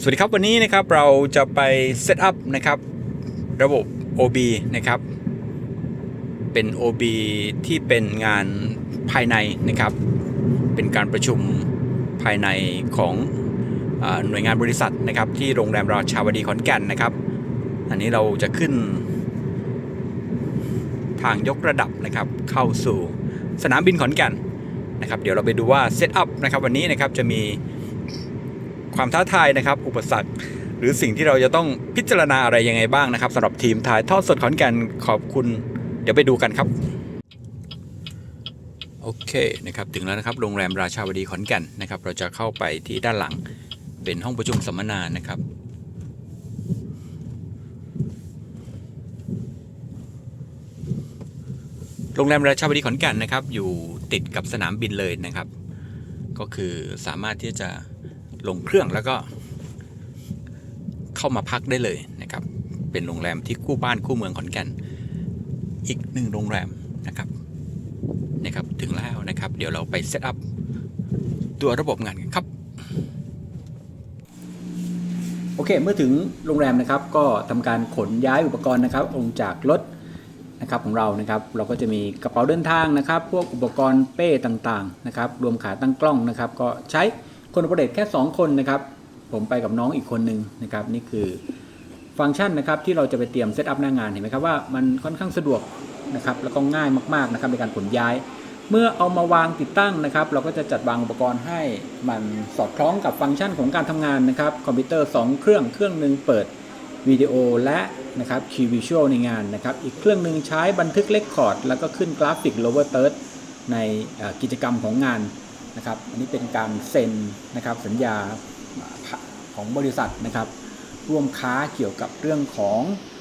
สวัสดีครับวันนี้นะครับเราจะไปเซตอัพนะครับระบบ OB นะครับ เป็น OB ที่เป็นงานภายในนะครับ เป็นการประชุมภายในของอหน่วยงานบริษัทนะครับที่โรงแรมราชาวดีขอนแก่นนะครับ อันนี้เราจะขึ้น ทางยกระดับนะครับเข้าสู่สนามบินขอนแก่นนะครับ เดี๋ยวเราไปดูว่าเซตอัพนะครับวันนี้นะครับจะมี ความท้าทายนะครับ อุปสรรค หรือสิ่งที่เราจะต้องพิจารณาอะไรยังไงบ้างนะครับสำหรับทีมถ่ายทอดสดขอนแก่นขอบคุณ เดี๋ยวไปดูกันครับโอเคนะครับถึงแล้วนะครับโรงแรมราชาวดีขอนแก่นนะครับ เราจะเข้าไปที่ด้านหลังเป็นห้องประชุมสัมมนานะครับโรงแรมราชาวดีขอนแก่นนะครับ อยู่ติดกับสนามบินเลยนะครับ ก็คือสามารถที่จะ ลงเครื่องแล้วก็ เข้ามาพักได้เลยนะครับ เป็นโรงแรมที่คู่บ้านคู่เมืองขอนแก่น อีกหนึ่งโรงแรมนะครับนะครับ ถึงแล้วนะครับ เดี๋ยวเราไปเซตอัพตัวระบบงานกันครับ โอเค เมื่อถึงโรงแรมนะครับ ก็ทำการขนย้ายอุปกรณ์นะครับลงจากรถนะครับของเรานะครับ เราก็จะมีกระเป๋าเดินทางนะครับ พวกอุปกรณ์เป้ต่างๆนะครับ รวมขาตั้งกล้องนะครับ ก็ใช้ คนโอเปเรตแค่ 2 คนนะครับ ผมไปกับน้องอีกคนหนึ่งนะครับ นี่คือฟังก์ชันนะครับที่เราจะไปเตรียมเซตอัพหน้างานเห็นไหมครับว่ามันค่อนข้างสะดวกนะครับแล้วก็ง่ายมากๆนะครับในการขนย้าย เมื่อเอามาวางติดตั้งนะครับ เราก็จะจัดวางอุปกรณ์ให้มันสอดคล้องกับฟังก์ชันของการทำงานนะครับคอมพิวเตอร์ 2 เครื่องเครื่องหนึ่งเปิดวิดีโอและนะครับคีวิชวลในงานนะครับอีกเครื่องหนึ่งใช้บันทึกเลคคอร์ดแล้วก็ขึ้นกราฟิก lower third ในเอ่อกิจกรรมของงาน นะครับอันนี้เป็นการเซ็นนะครับสัญญาของบริษัทนะครับร่วมค้าเกี่ยวกับเรื่องของ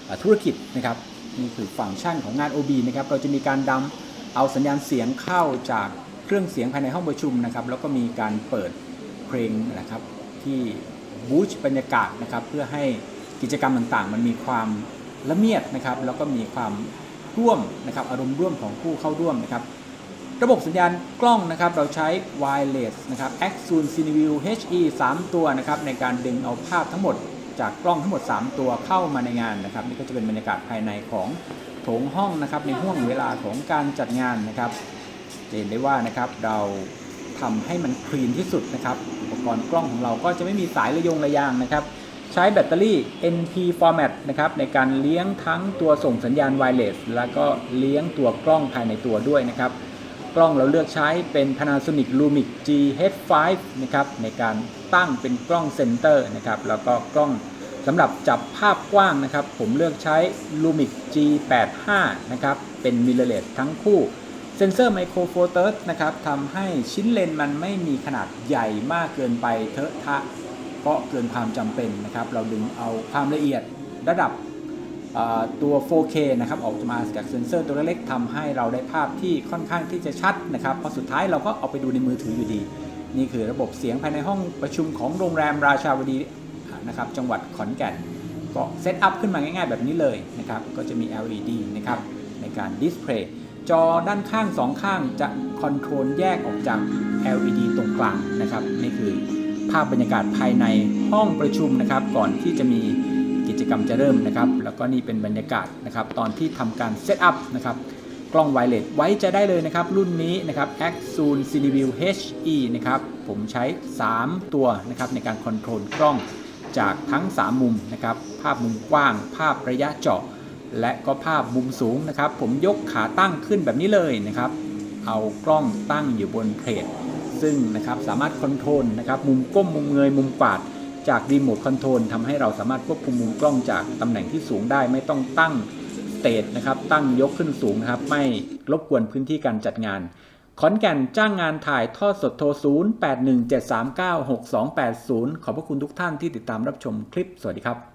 อธุรกิจนะครับนี่คือฟังก์ชันของงาน OB นะครับเราจะมีการดำเอาสัญญาณเสียงเข้าจากเครื่องเสียงภายในห้องประชุมนะครับแล้วก็มีการเปิดเพลงนะครับที่บูชบรรยากาศนะครับเพื่อให้กิจกรรมต่างๆ มันมีความละเมียดนะครับแล้วก็มีความร่วมนะครับอารมณ์ร่วมของผู้เข้าร่วมนะครับ ระบบสัญญาณกล้องนะครับ เราใช้ wireless นะครับ Axon Cineview HE 3 ตัวนะครับ ในการดึงเอาภาพทั้งหมดจากกล้องทั้งหมด 3 ตัวเข้ามาในงานนะครับ นี่ก็จะเป็นบรรยากาศภายในของโถงห้องนะครับ ในห่วงเวลาของการจัดงานนะครับจะเห็นได้ว่านะครับเราทำให้มันคลีนที่สุดนะครับ อุปกรณ์กล้องของเราก็จะไม่มีสายระยงระยางนะครับ ใช้แบตเตอรี่ NP format นะครับในการเลี้ยงทั้งตัวส่งสัญญาณ wireless แล้วก็เลี้ยงตัวกล้องภายในตัวด้วยนะครับ กล้องเราเลือกใช้เป็น Panasonic Lumix GH5 นะครับในการตั้งเป็นกล้องเซนเตอร์นะครับแล้วก็กล้องสำหรับจับภาพกว้างนะครับ ผมเลือกใช้ Lumix G85 นะครับเป็น mirrorless ทั้งคู่เซนเซอร์ไมโครโฟเตอร์นะครับทำให้ชิ้นเลนมันไม่มีขนาดใหญ่มากเกินไปเทอะทะก็เกินความจำเป็นนะครับ เราดึงเอาความละเอียดระดับ ตัว 4K นะครับออกมาจากเซ็นเซอร์ตัวเล็กๆทำให้เราได้ภาพที่ค่อนข้างที่จะชัดนะครับเพราะสุดท้ายเราก็เอาไปดูในมือถืออยู่ดี นี่คือระบบเสียงภายในห้องประชุมของโรงแรมราชาวดีนะครับจังหวัดขอนแก่น ก็เซตอัพขึ้นมาง่ายๆแบบนี้เลยนะครับก็จะมี LED นะครับในการดิสเพลย์จอด้านข้างสองข้างจะคอนโทรลแยกออกจาก LED ตรงกลางนะครับนี่คือภาพบรรยากาศภายในห้องประชุมนะครับก่อนที่จะมี กิจกรรมจะเริ่มนะครับ แล้วก็นี่เป็นบรรยากาศนะครับ ตอนที่ทำการเซตอัพนะครับ กล้องไวเลสไว้จะได้เลยนะครับ รุ่นนี้นะครับ Axon Cineview HE นะครับ ผมใช้ 3 ตัวนะครับในการคอนโทรลกล้องจากทั้ง 3 มุมนะครับ ภาพมุมกว้าง ภาพระยะเจาะ และก็ภาพมุมสูงนะครับ ผมยกขาตั้งขึ้นแบบนี้เลยนะครับ เอากล้องตั้งอยู่บนเพลทซึ่งนะครับสามารถคอนโทรลนะครับ มุมก้มมุมเงยมุมปาด จากรีโมทคอนโทรลทำให้เราสามารถควบคุมมุมกล้องจากตำแหน่งที่สูงได้ ไม่ต้องตั้งสเตจนะครับตั้งยกขึ้นสูงนะครับ ไม่รบกวนพื้นที่การจัดงานขอนแก่นจ้างงานถ่ายทอดสดโทร 0817396280 ขอบพระคุณทุกท่านที่ติดตามรับชมคลิป สวัสดีครับ